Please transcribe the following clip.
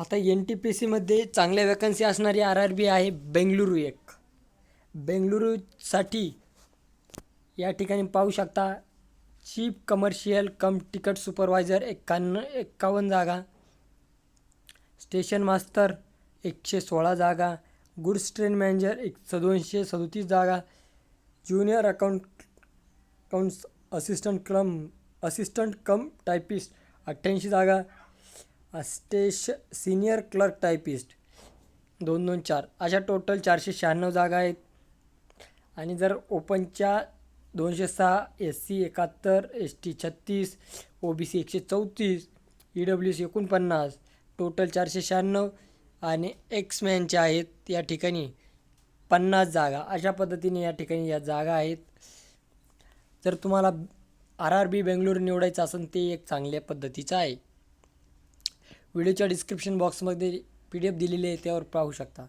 आता N T P सीमध्ये चांगल्या वॅकन्सी असणारी आर आर बी आहे बेंगलुरू एक. बेंगलुरूसाठी या ठिकाणी पाहू शकता chief commercial cum ticket supervisor एक्कान्न एक्कावन्न जागा स्टेशन मास्तर एकशे सोळा जागा गुड्स ट्रेन मॅनेजर एक दोनशे सदोतीस जागा ज्युनियर अकाउंट अकाउंट्स असिस्टंट क्रम असिस्टंट कम टायपिस्ट अठ्ठ्याऐंशी जागा स्टेश सिनियर क्लर्क टायपिस्ट दोन दोन चार. अशा टोटल चारशे शहाण्णव जागा आहेत. आणि जर ओपनच्या दोनशे सहा एस सी एकाहत्तर एस टी छत्तीस ओ बी सी एकशे चौतीस ई डब्ल्यू सी एकोणपन्नास टोटल चारशे शहाण्णव आणि एक्समॅनच्या आहेत या ठिकाणी पन्नास जागा. अशा पद्धतीने या ठिकाणी या जागा आहेत. जर तुम्हाला आर आर बी बेंगलोर निवडायचं असेल ते एक चांगल्या पद्धतीचं आहे. व्हिडिओच्या डिस्क्रिप्शन बॉक्समध्ये पी डी एफ दिलेली आहे त्यावर पाहू शकता.